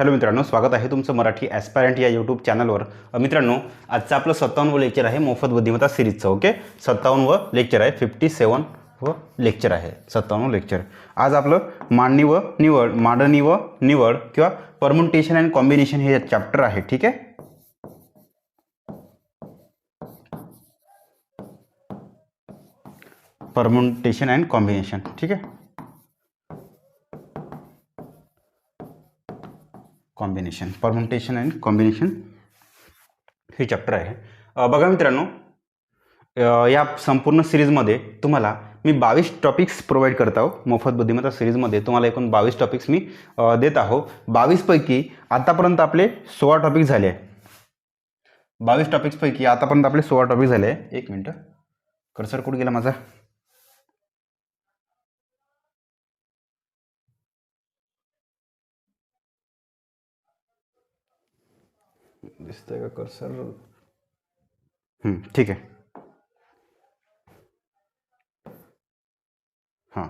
Hello मित्रांनो स्वागत आहे तुमचं मराठी ॲस्पॅरंट या यूट्यूब चॅनलवर मित्रांनो आजचं आपलं सत्तावन्न लेक्चर आहे मोफत बुद्धिमत्ता सिरीजचं ओके सत्तावन्न व लेक्चर आहे फिफ्टी सेवन व लेक्चर आहे सत्तावन्न लेक्चर आज आपलं मांडणी व निवड मांडणी व निवड किंवा परमुटेशन अँड कॉम्बिनेशन हे चॅप्टर आहे ठीक आहे? परमुटेशन अँड कॉम्बिनेशन ठीक आहे? कॉम्बिनेशन परमुंटेशन अँड कॉम्बिनेशन हे चॅप्टर आहे. बघा मित्रांनो या संपूर्ण सिरीजमध्ये तुम्हाला मी बावीस टॉपिक्स प्रोव्हाइड करत आहो. मोफत बुद्धिमत्ता सिरीजमध्ये तुम्हाला एकूण बावीस टॉपिक्स मी देत आहो. बावीसपैकी आतापर्यंत आपले सोळा टॉपिक झाले आहे बावीस टॉपिक्सपैकी आतापर्यंत आपले सोळा टॉपिक झाले आहे एक मिनटं. कर्सर कुठं गेला माझा? दिसतंय का कर्सर ठीक आहे. हां.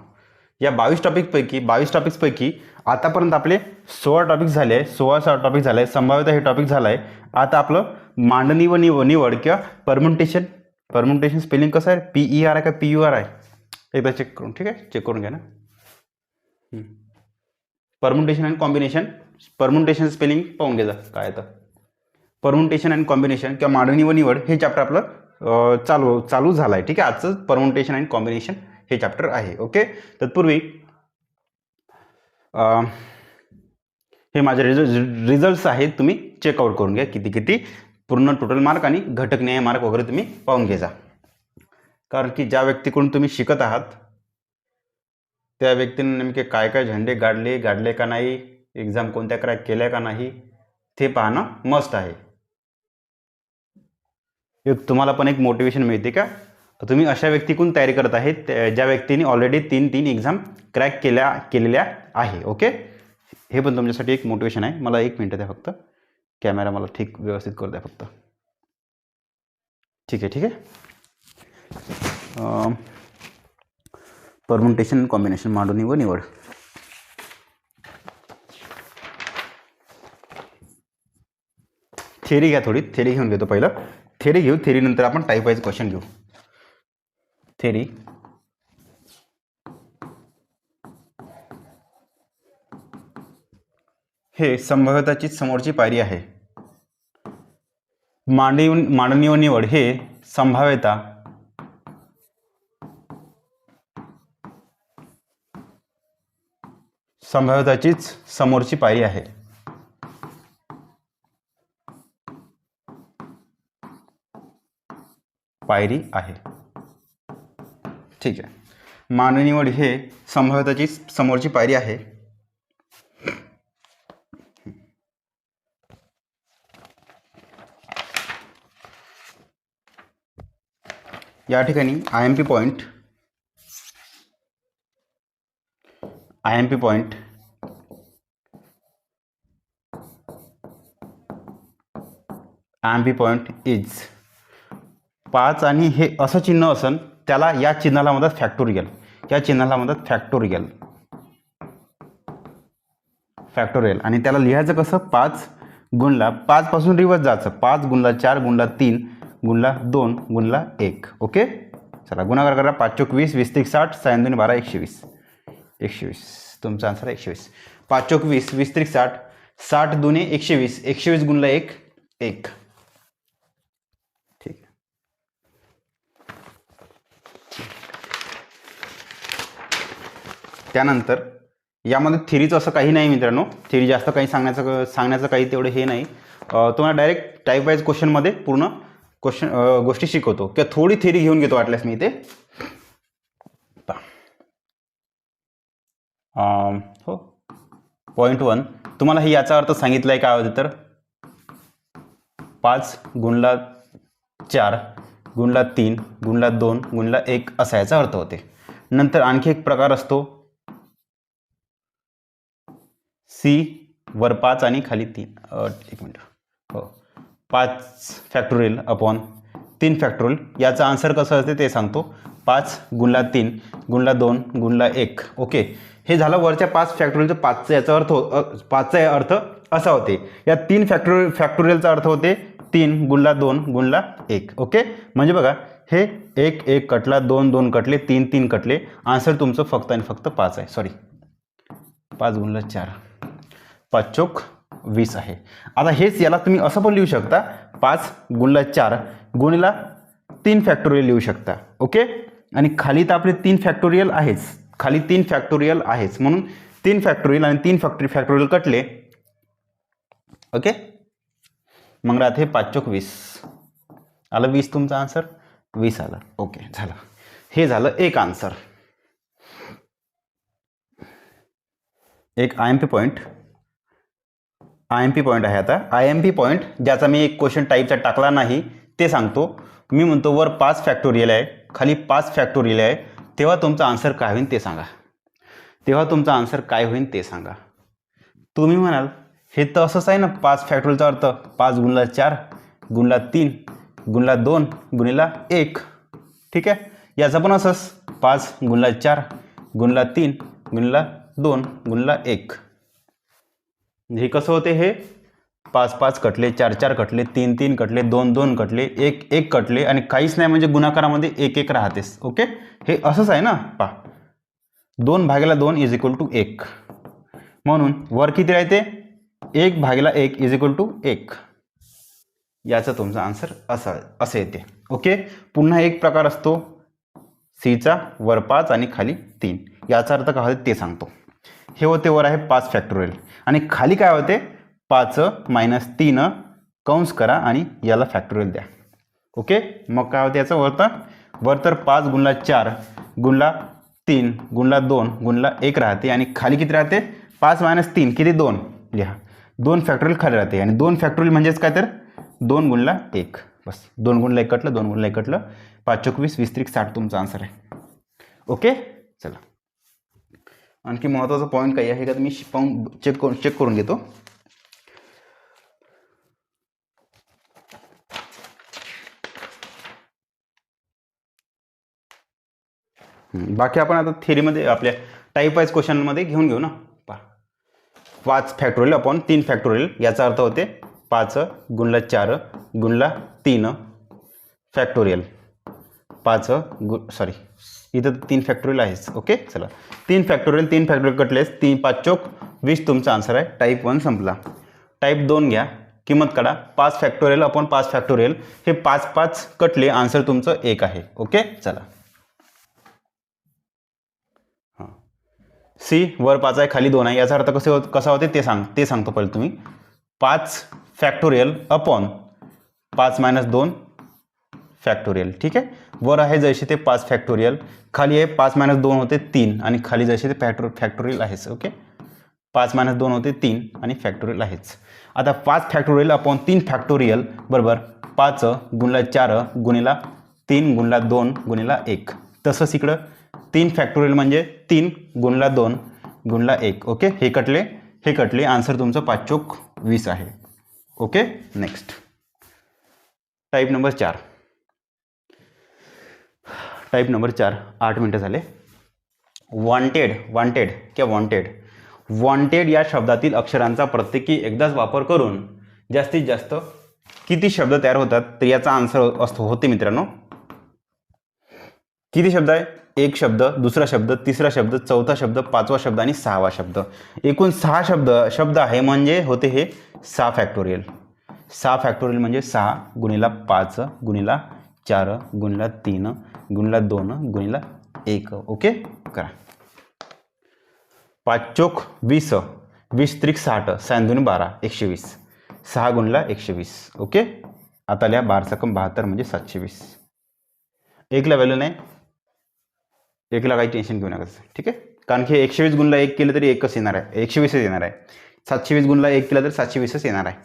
या बावीस टॉपिकपैकी बावीस टॉपिक्सपैकी आतापर्यंत आपले सोळा टॉपिक झाले आहे सोळा सोळा टॉपिक झाले आहे संभाव्यता हे टॉपिक झालं आहे आता आपलं मांडणी व निव निवड किंवा परमुंटेशन परमुंटेशन स्पेलिंग कसं आहे? पी ई आर आहे का पी यू आर आहे? एकदा चेक करून ठीक आहे? चेक करून घ्या ना. Permutation and combination permutation spelling पाहून घ्या काय तर. परमुटेशन अँड कॉम्बिनेशन किंवा मांडणी व निवड हे चॅप्टर आपलं चालू चालू झालं आहे ठीक आहे? आजचं परमुटेशन अँड कॉम्बिनेशन हे चॅप्टर आहे. ओके तत्पूर्वी हे माझे रिझ रिझल्ट्स आहेत. तुम्ही चेकआउट करून घ्या. किती किती? पूर्ण टोटल मार्क आणि घटक न्याय मार्क वगैरे तुम्ही पाहून घेजा कारण की ज्या व्यक्तीकडून तुम्ही शिकत आहात त्या व्यक्तीने नेमके काय काय झेंडे गाडले गाडले का नाही एक्झाम कोणत्या क्रॅक केल्या का नाही ते पाहणं मस्त आहे. एक तुम्हाला पण एक मोटिवेशन मिळते का? तुम्ही अशा व्यक्तीकडून तयारी करत आहेत त्या- ज्या व्यक्तीने ऑलरेडी तीन तीन एक्झाम क्रॅक केल्या केलेल्या आहे ओके हे पण तुमच्यासाठी एक मोटिवेशन आहे. मला एक मिनटं द्या फक्त. कॅमेरा मला ठीक व्यवस्थित करू द्या फक्त. ठीक आहे ठीक आहे. परमुटेशन कॉम्बिनेशन मांडणी व निवड. थेरी घ्या थोडी. थेरी घेऊन घेतो पहिलं. थेरी घेऊ. थेरी नंतर आपण टाईप वाईज क्वेश्चन घेऊ. थेरी हे संभाव्यताची समोरची पायरी आहे. मांडणी मांडणी व निवड हे संभाव्यता. संभाव्यताचीच समोरची पायरी आहे. पायरी आहे. ठीक आहे. मानवी हे संभाव्यताची समोरची पायरी आहे. या ठिकाणी I M P point I M P point I M P point is पाच आणि हे असं चिन्ह असन त्याला या चिन्हाला म्हणतात फॅक्टोरियल या चिन्हाला म्हणतात फॅक्टोरियल फॅक्टोरियल आणि त्याला लिहायचं कसं? पाच गुणला पाचपासून रिवर्स जायचं. पाच गुणला चार गुणला तीन गुणला दोन गुणला एक. ओके? चला गुणाकार करा. पाच चोक वीस वीस त्रिक साठ सायन दोन बारा एकशे वीस. एकशे वीस. तुमचा आन्सर आहे एकशे वीस. पाच चोक वीस वीस त्रिक साठ साठ दोन्ही एकशे वीस एकशे वीस गुणला एक एक ठीक आहे त्यानंतर यामध्ये थिरीचं असं काही नाही मित्रांनो. थिरी जास्त काही सांगण्याचं सांगण्याचं काही तेवढं हे नाही. तुम्हाला डायरेक्ट टाईप वाईज क्वेश्चनमध्ये पूर्ण क्वेश्चन गोष्टी शिकवतो. किंवा थोडी थिरी घेऊन घेतो वाटल्यास मी इथे. हो. पॉईंट वन तुम्हाला हे याचा अर्थ सांगितला आहे काय होते तर? पाच गुणला चार गुणला तीन गुणला दोन गुणला एक असा याचा अर्थ होते. नंतर आणखी एक प्रकार असतो. सी वर पाच आणि खाली तीन. एक मिनटं. हो. पाच फॅक्टोरियल अपॉन तीन फॅक्टोरियल याचा आन्सर कसं असते ते सांगतो. पाच गुणला तीन गुणला दोन गुणला एक. ओके. हे झालं वरच्या पाच फॅक्टोरियलचं पाचचा याचा अर्थ हो- पाचचा अर्थ असा होते. या तीन फॅक्टोरि फॅक्टोरियलचा अर्थ होते तीन गुणला दोन गुणला एक. ओके? म्हणजे बघा हे एक एक कटला दोन दोन कटले तीन तीन कटले. आन्सर तुमचं फक्त आणि फक्त पाच आहे. सॉरी पाच गुणला चार. पाच चोक वीस आहे. आता हेच याला तुम्ही असं पण लिहू शकता पाच गुणला चार गुणीला तीन फॅक्टोरियल लिहू शकता. ओके आणि खाली तर आपले तीन फॅक्टोरियल आहेच. खाली तीन फॅक्टोरियल आहेच. म्हणून तीन फॅक्टोरियल आणि तीन फॅक्टरी फॅक्टोरियल कटले. ओके मग राहते पाच चोक वीस. आलं वीस तुमचा आन्सर वीस आलं. ओके झालं. हे झालं एक आन्सर एक I M P point I M P point आहे आता. आय एम पी पॉईंट ज्याचा मी एक क्वेश्चन टाईपचा टाकला नाही ते सांगतो. मी म्हणतो वर पाच फॅक्टोरियल आहे खाली पाच फॅक्टोरियल आहे. तेव्हा तुमचा आन्सर काय होईल ते सांगा. तेव्हा तुमचा आन्सर काय होईल ते सांगा. तुम्ही म्हणाल हे तर असंच आहे ना पाच फॅक्टोरियलचा अर्थ. पाच गुणला चार गुणला तीन गुणला दोन गुणीला एक. ठीक आहे? याचं पण असंच. पाच गुणला चार गुणला तीन गुणला दोन गुणला एक. हे कसं होते हे? पाच पाच कटले चार चार कटले तीन तीन कटले दोन दोन कटले एक एक कटले आणि काहीच नाही म्हणजे गुणाकारामध्ये एक एक राहतेस ओके? हे असंच आहे ना? पा दोन भागेला दोन इज इक्वल टू एक. म्हणून वर किती राहते? एक भागेला एक इज इक्वल टू एक. याचा तुमचा आन्सर असा असं येते ओके? पुन्हा एक प्रकार असतो. सीचा वर पाच आणि खाली तीन. याचा अर्थ काय होते? ते सांगतो. हे होते वर आहे पाच फॅक्टोरियल आणि खाली काय होते? पाच मायनस तीन कंस करा आणि याला फॅक्टोरियल द्या. ओके मग काय होते याचं वर तर वर तर पाच गुणला चार गुणला तीन गुणला दोन गुणला एक राहते. आणि खाली किती राहते? पाच मायनस तीन किती दोन? लिहा. दोन फॅक्टोरियल खाली राहते. आणि दोन फॅक्टोरियल म्हणजेच काय तर? दोन गुणला एक. बस. दोन गुणला एक कटलं दोन गुणला एक कटलं. पाच चोक वीस वीस त्रिक साठ तुमचा आन्सर आहे. ओके चला. आणखी महत्त्वाचा पॉईंट काही आहे का? तुम्ही पाहून चेक करून चेक करून घेतो. बाकी आपण आता थेरीमध्ये आपल्या टाईप वाईज क्वेश्चनमध्ये घेऊन घेऊ ना. पहा. पाच फॅक्टोरियल आपण तीन फॅक्टोरियल याचा अर्थ होते पाच गुणला चार गुणला तीन फॅक्टोरियल पाच गु सॉरी इथं तीन फॅक्टोरियल आहेच ओके चला. तीन फॅक्टोरियल तीन फॅक्टोरियल कटलेस तीन पाच चोक वीस तुमचा आन्सर आहे. टाईप वन संपला. टाईप दोन घ्या. किंमत काढा. पाच फॅक्टोरियल अपॉन पाच फॅक्टोरियल हे पाच पाच कटले आन्सर तुमचं एक आहे ओके चला. हां. सी वर पाच आहे खाली दोन आहे. याचा अर्थ कसे होत कसा होते ते सांग ते सांगतो पहिले तुम्ही. पाच फॅक्टोरियल अपॉन पाच मायनस दोन फॅक्टोरियल ठीक आहे? वर आहे जसे ते पाच फॅक्टोरियल खाली आहे पाच मायनस दोन होते तीन आणि खाली जसे ते फॅक्टो फॅक्टोरियल आहेच ओके पाच मायनस दोन होते तीन आणि फॅक्टोरियल आहेच. आता पाच फॅक्टोरियल अपॉन तीन फॅक्टोरियल बरोबर? पाच गुणला चार गुणिला तीन गुणला दोन गुणिला एक. तसंच इकडं तीन फॅक्टोरियल म्हणजे तीन गुणला दोन गुणला एक ओके हे कटले हे कटले. आन्सर तुमचं पाच चोक वीस आहे. ओके नेक्स्ट टाईप नंबर चार. टाईप नंबर चार आठ मिनटं झाले. वॉन्टेड वॉन्टेड किंवा वॉन्टेड वॉन्टेड या शब्दातील अक्षरांचा प्रत्येकी एकदाच वापर करून जास्तीत जास्त किती शब्द तयार होतात तर याचा आन्सर असतो होते मित्रांनो. किती शब्द आहे? एक शब्द दुसरा शब्द तिसरा शब्द चौथा शब्द पाचवा शब्द आणि सहावा शब्द. एकूण सहा शब्द शब्द आहे म्हणजे होते हे सहा फॅक्टोरियल सहा फॅक्टोरियल म्हणजे सहा गुणीला पाच गुणीला चार गुणीला तीन गुणीला दोन गुणीला एक ओके? करा. पाच चोक वीस वीस त्रिक साठ दोन बारा एकशे वीस. सहा गुणला एकशे वीस ओके? आता लिहा बारा सकम बहात्तर म्हणजे सातशे वीस. एकला व्हॅल्यू नाही. एकला काही टेन्शन घेऊ नका ठीक आहे? कारण की एकशे वीस गुणला एक केलं तरी एकच येणार आहे. एकशे वीसच येणार आहे. सातशे वीस गुणला एक केलं तर सातशे वीसच येणार आहे.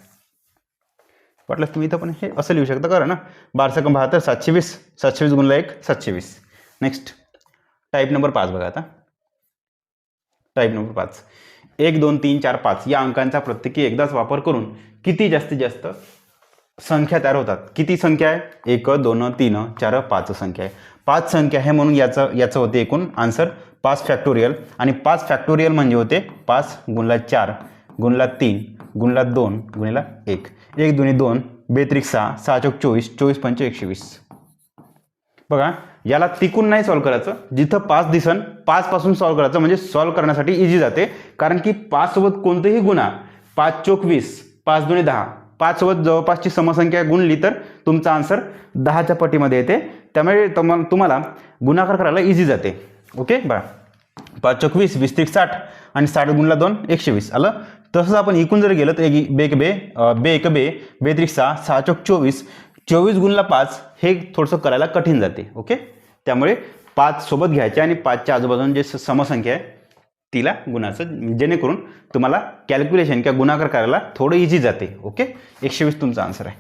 वाटलं तुम्ही इथं पण हे असं लिहू शकता. करा ना? बारा कम बहात्तर सातशे वीस सातशे वीस गुणला एक सातशे वीस. नेक्स्ट टाईप नंबर पाच बघा आता. टाईप नंबर पाच. एक दोन तीन चार पाच. या अंकांचा प्रत्येकी एकदाच वापर करून किती जास्तीत जास्त संख्या तयार होतात? किती संख्या आहे? एक दोन तीन चार पाच संख्या आहे. पाच संख्या आहे म्हणून याचं याचं होते एकूण आन्सर पाच फॅक्टोरियल आणि पाच फॅक्टोरियल म्हणजे होते पाच गुणला चार गुणला तीन गुणला दोन गुणला एक. एक दोन्ही दोन बेत्रिक सहा सहा चौक चोवीस चोवीस पंच एकशे वीस. बघा याला तिकून नाही सॉल्व करायचं. जिथं पाच दिसन पाचपासून सॉल्व करायचं म्हणजे सॉल्व करण्यासाठी इझी जाते. कारण की पाचसोबत कोणतेही गुणा पाच चोक वीस पाच दोन्ही दहा पाचसोबत जवळपासची समसंख्या गुणली तर तुमचा आन्सर दहाच्या पटीमध्ये येते. त्यामुळे तुम्हाला तुम्हाला गुणाकार करायला इझी जाते. ओके बघा. पाच चोवीस वीस तीस साठ आणि साठ गुणला दोन एकशे वीस. आलं? तसंच आपण एकूण जर गेलं तर एक बेक बे बे एक बे बे त्रिक सहा सहा चौक चोवीस चोवीस गुणला पाच हे थोडंसं करायला कठीण जाते ओके? त्यामुळे पाच सोबत घ्यायचे आणि पाचच्या आजूबाजून जे समसंख्या आहे तिला गुणाचं जेणेकरून तुम्हाला कॅल्क्युलेशन किंवा गुणाकार करायला थोडं इझी जाते ओके? एकशे वीस तुमचा आन्सर आहे.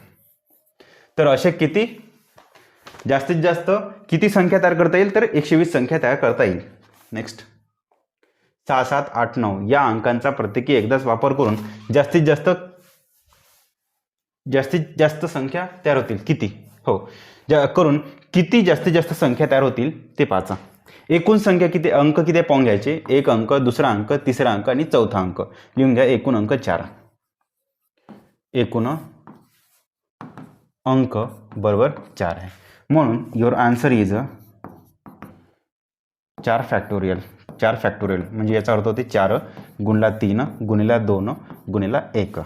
तर असे किती? जास्तीत जास्त किती संख्या तयार करता येईल? तर एकशे वीस संख्या तयार करता येईल. नेक्स्ट सहा सात आठ नऊ. या अंकांचा प्रत्येकी एकदाच वापर करून जास्तीत जास्त जास्तीत जास्त संख्या तयार होतील. किती? हो. ज्या करून किती जास्तीत जास्त संख्या तयार होतील ते पाचा एकूण संख्या किती अंक किती पाहून घ्यायचे? एक अंक दुसरा अंक तिसरा अंक आणि चौथा अंक. लिहून घ्या एकूण अंक चार. एकूण अंक बरोबर चार आहे. म्हणून युअर आन्सर इज अ चार फॅक्टोरियल चार फॅक्टोरियल म्हणजे याचा अर्थ होते चार गुणला तीन गुणिला दोन गुणिला एक.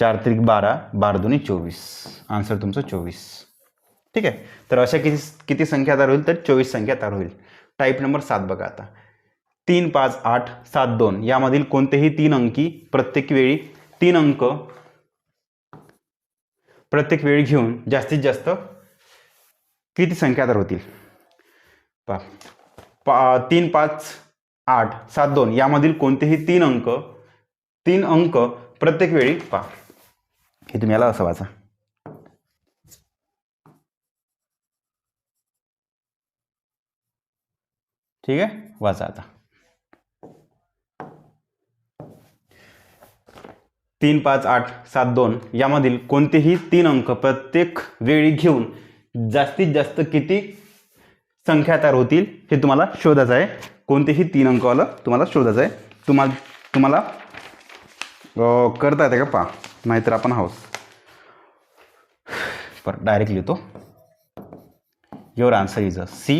चार त्रिक बारा बारा दोन्ही चोवीस. आन्सर तुमचं चोवीस. ठीक आहे? तर अशा किती किती संख्या तयार होईल? तर चोवीस संख्या तयार होईल. टाईप नंबर सात बघा आता. तीन पाच आठ सात दोन. यामधील कोणतेही तीन अंकी प्रत्येक वेळी तीन अंक प्रत्येक वेळी घेऊन जास्तीत जास्त किती संख्या तयार होतील? पा पा तीन पाच आठ सात दोन यामधील कोणतेही तीन अंक तीन अंक प्रत्येक वेळी पा. हे तुम्ही याला असं वाचा. ठीक आहे? वाचा आता. तीन पाच आठ सात दोन यामधील कोणतेही तीन अंक प्रत्येक वेळी घेऊन जास्तीत जास्त किती संख्या तयार होतील हे तुम्हाला शोधायचं आहे. कोणतेही तीन अंकवालं तुम्हाला शोधायचं आहे. तुम्हाला तुम्हाला करता येते का? पा नाहीतर आपण हाऊस बरं डायरेक्ट लिहितो. Your answer is a C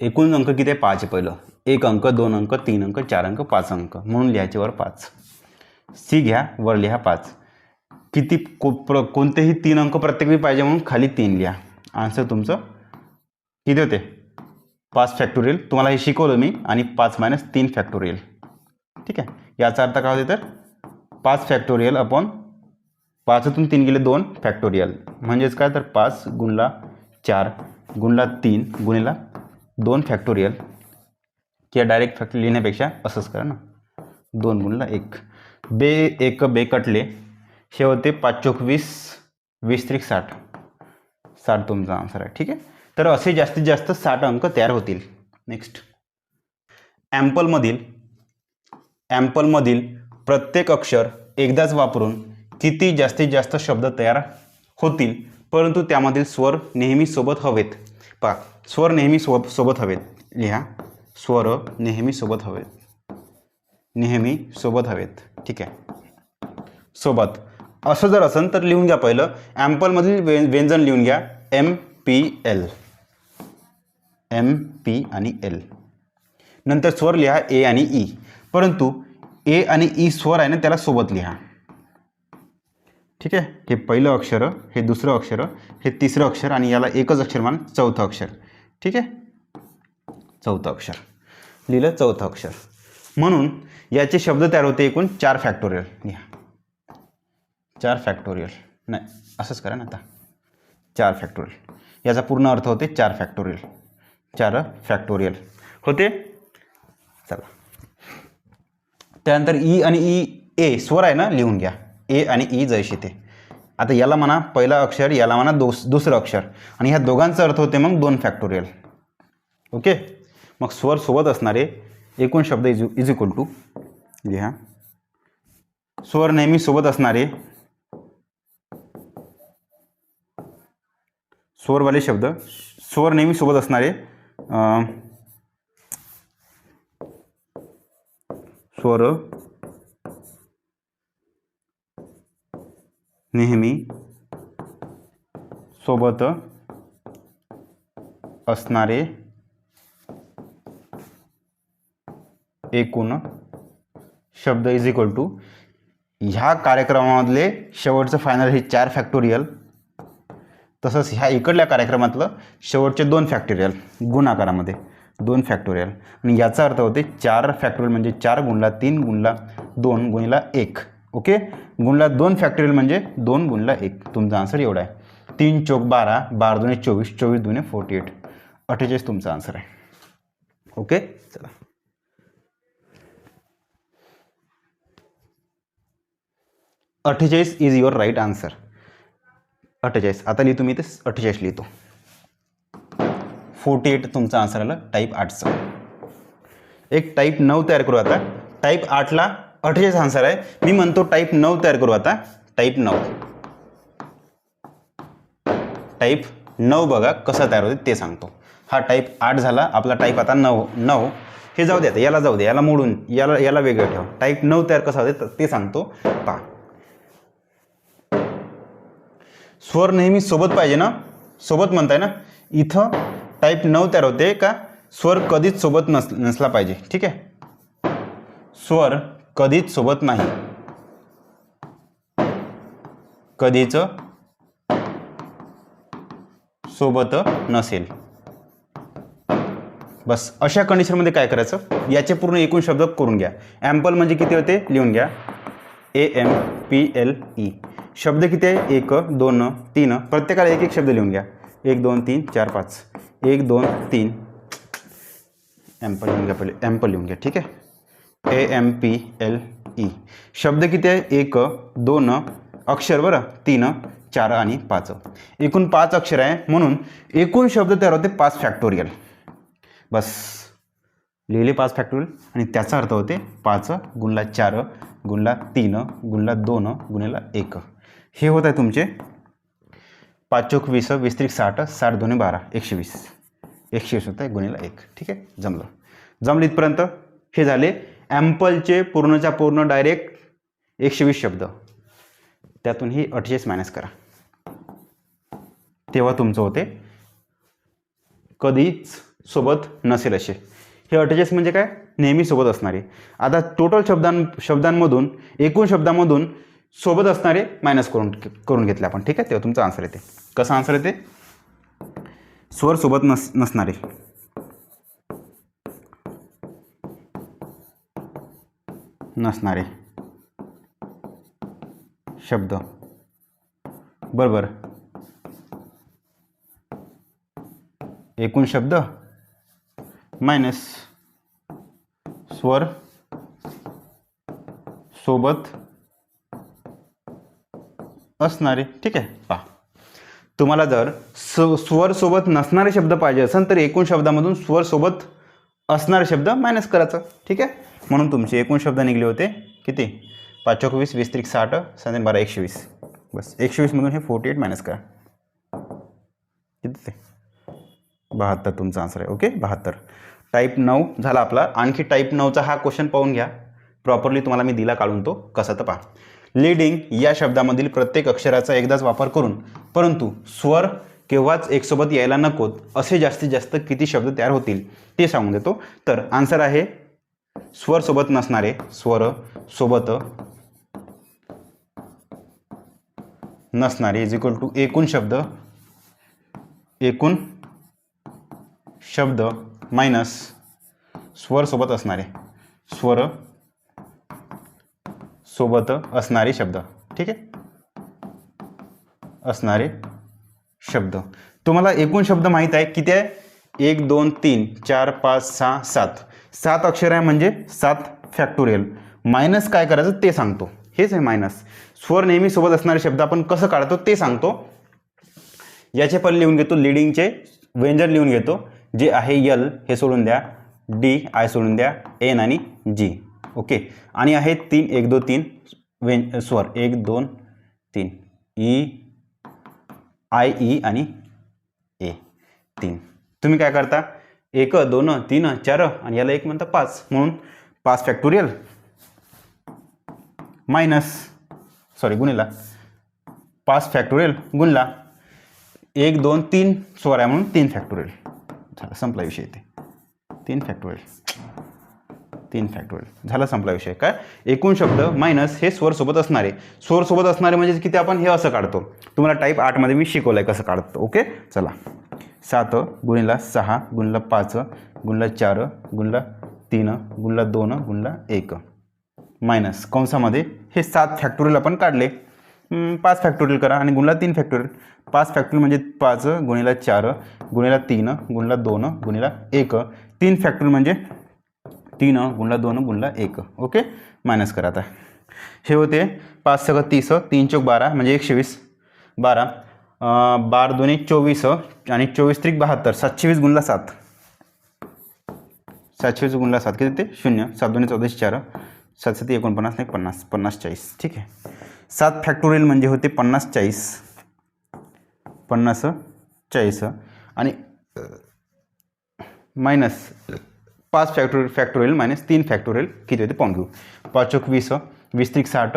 एकूण अंक किती आहे? पाच पहिलं. एक अंक दोन अंक तीन अंक चार अंक पाच अंक. म्हणून लिहायचे वर पाच. सी घ्या वर लिहा पाच. किती को प्र कोणतेही तीन अंक प्रत्येक वेळी पाहिजे म्हणून खाली तीन लिहा. आन्सर तुमचं किती होते? पाच फॅक्टोरियल तुम्हाला हे शिकवलं मी आणि पाच मायनस तीन फॅक्टोरियल ठीक आहे? याचा अर्थ काय होते तर? पाच फॅक्टोरियल अपॉन पाचातून तीन गेले दोन फॅक्टोरियल म्हणजेच काय तर? पाच गुणला चार गुणला तीन गुणिला दोन फॅक्टोरियल किंवा डायरेक्ट फॅक्टरी लिहिण्यापेक्षा असंच करा ना. दोन गुणला एक. बे एक बे कटले. हे होते पाच चोक वीस वीस त्रिक साठ. साठ तुमचा आन्सर आहे. ठीक आहे? तर असे जास्तीत जास्त साठ अंक तयार होतील. नेक्स्ट ॲम्पलमधील ॲम्पलमधील प्रत्येक अक्षर एकदाच वापरून किती जास्तीत जास्त शब्द तयार होतील परंतु त्यामधील स्वर नेहमी सोबत हवेत. पा स्वर नेहमी सोब सोबत हवेत. लिहा स्वर नेहमी सोबत हवेत. नेहमी सोबत हवेत. ठीक आहे. सोबत. असं जर असेल तर लिहून घ्या पहिलं. ॲम्पलमधील वे व्यंजन लिहून घ्या. M P L. M P आणि एल. नंतर स्वर लिहा ए आणि ई. परंतु ए आणि ई स्वर आहे ना त्याला सोबत लिहा. ठीक आहे? हे पहिलं अक्षर हे दुसरं अक्षर हे तिसरं अक्षर आणि याला एकच अक्षर मान चौथं अक्षर. ठीक आहे? चौथं अक्षर. लिहिलं चौथं अक्षर. म्हणून याचे शब्द तयार होते एकूण चार फॅक्टोरियल लिहा. चार फॅक्टोरियल नाही असंच करा ना आता. चार फॅक्टोरियल याचा पूर्ण अर्थ होते चार फॅक्टोरियल चार फॅक्टोरियल होते? चला. त्यानंतर ई आणि e, ई ए स्वर आहे ना? लिहून घ्या. ए आणि ई जैसे ते. आता याला म्हणा पहिला अक्षर याला म्हणा दोस दुसरं अक्षर. आणि ह्या दोघांचा अर्थ होते मग दोन फॅक्टोरियल ओके? मग स्वर सोबत असणारे एकूण शब्द इज इज इक्वल टू लिहा स्वर नेहमी सोबत असणारे स्वरवाले शब्द. स्वर नेहमी सोबत असणारे स्वर नेहमी सोबत असणारे एकूण शब्द इज इक्वल टू ह्या कार्यक्रमामधले शेवटचं फायनल हे चार फॅक्टोरियल तसंच ह्या इकडल्या कार्यक्रमातलं शेवटचे दोन फॅक्टोरियल गुणाकारामध्ये दोन फॅक्टोरियल आणि याचा अर्थ होते चार फॅक्टोरियल म्हणजे चार गुणला तीन गुणला दोन गुणला एक. ओके? गुणला दोन फॅक्टोरियल म्हणजे दोन गुणला एक. तुमचा आन्सर एवढा आहे. तीन चौक बारा बारा दुने चोवीस चोवीस दुने फोर्टी एट अठ्ठेचाळीस तुमचा आन्सर आहे. ओके? चला. अठ्ठेचाळीस इज युअर राईट आन्सर अठ्ठेचाळीस. आता लिहितो मी ते अठ्ठेचाळीस लिहितो. फोर्टी एट तुमचा आन्सर आला टाईप आठचा एक टाईप नऊ तयार करू आता. टाईप आठला अठ्ठेचाळीस आन्सर आहे. मी म्हणतो टाईप नऊ तयार करू आता. टाईप नऊ. टाईप नऊ बघा कसा तयार होते ते सांगतो. हा टाईप आठ झाला आपला टाईप आता नऊ नऊ. हे जाऊ द्या याला जाऊ दे याला मोडून याला याला वेगळं ठेव. टाईप नऊ तयार कसा होते ते सांगतो. पहा. स्वर नेहमी सोबत पाहिजे ना? सोबत म्हणताय ना? इथं टाईप नऊ तयार होते का? स्वर कधीच सोबत नस नसला पाहिजे. ठीक आहे? स्वर कधीच सोबत नाही. कधीच सोबत नसेल. बस अशा कंडिशनमध्ये काय करायचं? याचे पूर्ण एकूण शब्द करून घ्या. ॲम्पल म्हणजे किती होते? लिहून घ्या. A M P L E शब्द किती आहे? एक दोन तीन. प्रत्येकाला एक एक शब्द लिहून घ्या. एक दोन तीन चार पाच. एक दोन तीन. ॲम्पल लिहून घ्या पहिले. ॲम्पल लिहून घ्या ठीक आहे? A M P L E शब्द किती आहे? एक दोन अक्षर बरं. तीन चार आणि पाच. एकूण पाच अक्षर आहे. म्हणून एकूण शब्द तयार होते पाच फॅक्टोरियल बस. लिहिले पाच फॅक्टोरियल आणि त्याचा अर्थ होते पाच गुणला चार गुणला तीन गुणला दोन गुणला एक. हे होत आहे तुमचे पाच चौक वीस वीस त्रिक साठ साठ दोन्ही बारा एकशे वीस. एकशे वीस होतं आहे गुणेला एक. ठीक आहे? जमलं. जमलं इथपर्यंत. हे झाले ॲम्पलचे पूर्णच्या पूर्ण डायरेक्ट एकशे वीस शब्द. त्यातून ही अठ्ठेचाळीस मायनस करा. तेव्हा तुमचं होते. कधीच सोबत नसेल असे. हे अठ्ठेचाळीस म्हणजे काय? नेहमी सोबत असणारे. आता टोटल शब्दां शब्दांमधून एकूण शब्दांमधून सोबत असणारे मायनस करून करून घेतले आपण. ठीक आहे? तेव्हा तुमचा आन्सर येते. कसं आन्सर येते? स्वर सोबत नस नसणारे. नसणारे. शब्द. बरोबर. एकूण शब्द. मायनस स्वर सोबत असणारे ठीक आहे? पहा. तुम्हाला जर स स्वर सोबत नसणारे शब्द पाहिजे असेल तर एकूण शब्दामधून स्वर सोबत असणारे शब्द मायनस करायचं ठीक आहे? म्हणून तुमचे एकूण शब्द निघले होते किती? पाच चौक वीस वीस त्रिक साठ सात बारा एकशे वीस. बस एकशे वीसमधून हे फोर्टी एट मायनस करा. किती? ते बहात्तर तुमचा आन्सर आहे ओके? बहात्तर. टाईप नऊ झाला आपला. आणखी टाईप नऊचा हा क्वेश्चन पाहून घ्या. प्रॉपरली तुम्हाला मी दिला काढून तो. कसा तर पहा. लीडिंग या शब्दामधील प्रत्येक अक्षराचा एकदाच वापर करून परंतु स्वर केव्हाच एकसोबत यायला नकोत असे जास्तीत जास्त किती शब्द तयार होतील ते सांगून देतो. तर आन्सर आहे स्वर सोबत नसणारे स्वर सोबत नसणारे इज इक्वल टू एकूण शब्द एकूण शब्द मायनस स्वर सोबत असणारे. स्वर सोबत असणारे शब्द. ठीक आहे? असणारे शब्द. तुम्हाला एकूण शब्द माहीत आहे. किती आहे? एक दोन तीन चार पाच सहा सात. सात अक्षर आहे म्हणजे सात फॅक्टोरियल मायनस काय करायचं? ते सांगतो. हेच आहे मायनस स्वर नेहमी सोबत असणारे शब्द आपण कसं काढतो? ते सांगतो. याचे पण लिहून घेतो. लिडिंगचे व्यंजन लिहून घेतो. जे आहे यल हे सोडून द्या. डी आय सोडून द्या. एन आणि जी. ओके. आणि आहे तीन एक दो तीन. वें स्वर एक दोन तीन. ई आय ई आणि ए. तीन. तुम्ही काय करता? एक दोन तीन चार आणि याला एक म्हणता पाच. म्हणून पाच फॅक्टोरियल मायनस सॉरी गुणिला. पाच फॅक्टोरियल गुणला एक दोन तीन स्वर आहे म्हणून तीन फॅक्टोरियल झालं संपला विषय ते तीन फॅक्टोरियल तीन फॅक्टोरियल झाला संपला विषय. काय? एकूण शब्द मायनस हे स्वरसोबत असणारे. स्वरसोबत असणारे म्हणजे किती आपण? हे असं काढतो. तुम्हाला टाईप आठमध्ये मी शिकवलं आहे कसं काढतो. ओके चला. सात गुणिला सहा गुणला पाच गुणला चार गुणला तीन गुणला दोन गुणला एक. मायनस कंसामध्ये हे सात फॅक्टोरियल आपण काढले. पाच फॅक्टोरियल करा आणि गुणला तीन फॅक्टोरियल पाच फॅक्टोरियल म्हणजे पाच गुणिला चार गुणिला तीन गुणला दोन गुणिला एक. तीन फॅक्टोरियल म्हणजे तीन गुणला दोन गुणला एक ओके? मायनस करा आता. हे होते पाच सगळं तीस तीन चौक बारा म्हणजे एकशे वीस. बारा. बार दोन्ही चोवीस आणि चोवीस त्रिक बहात्तर सातशे वीस गुणला सात. सातशे वीस गुणला सात किती ते? शून्य. सात दोन्ही चौदाशे चार सात एकोणपन्नास नाही पन्नास. पन्नास चाळीस. ठीक आहे. सात फॅक्टोरियल म्हणजे होते पन्नास चाळीस. पन्नास चाळीस आणि मायनस पाच फॅक्टोरियल फॅक्टोरियल मायनस तीन फॅक्टोरियल किती होते? पाहून घेऊ. पाच चौक वीस वीस त्रिक साठ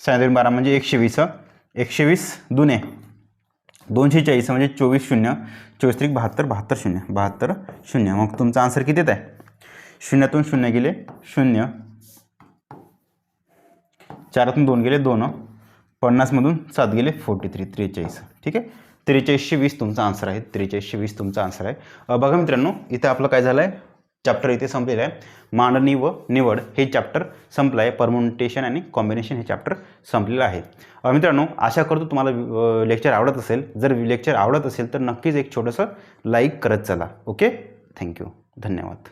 साडेतीन बारा म्हणजे एकशे वीस एकशे वीस दुने. दोनशे चाळीस म्हणजे चोवीस शून्य चोवीस त्रिक बहात्तर बहात्तर शून्य बहात्तर शून्य. मग तुमचा आन्सर किती येत आहे? शून्यातून शून्य गेले शून्य. चारातून दोन गेले दोन. पन्नासमधून सात गेले फोर्टी थ्री त्रेचाळीस. ठीक आहे? त्रेचाळीसशे वीस तुमचा आन्सर आहे. त्रेचाळीसशे वीस तुमचा आन्सर आहे. बघा मित्रांनो इथे आपलं काय झालं आहे चॅप्टर इथे संपलेलं आहे. मांडणी व निवड हे चॅप्टर संपलं आहे परमुटेशन आणि कॉम्बिनेशन हे चॅप्टर संपलेलं आहे. मित्रांनो आशा करतो तुम्हाला लेक्चर आवडत असेल. जर लेक्चर आवडत असेल तर नक्कीच एक छोटंसं लाईक करत चला. ओके थँक्यू धन्यवाद.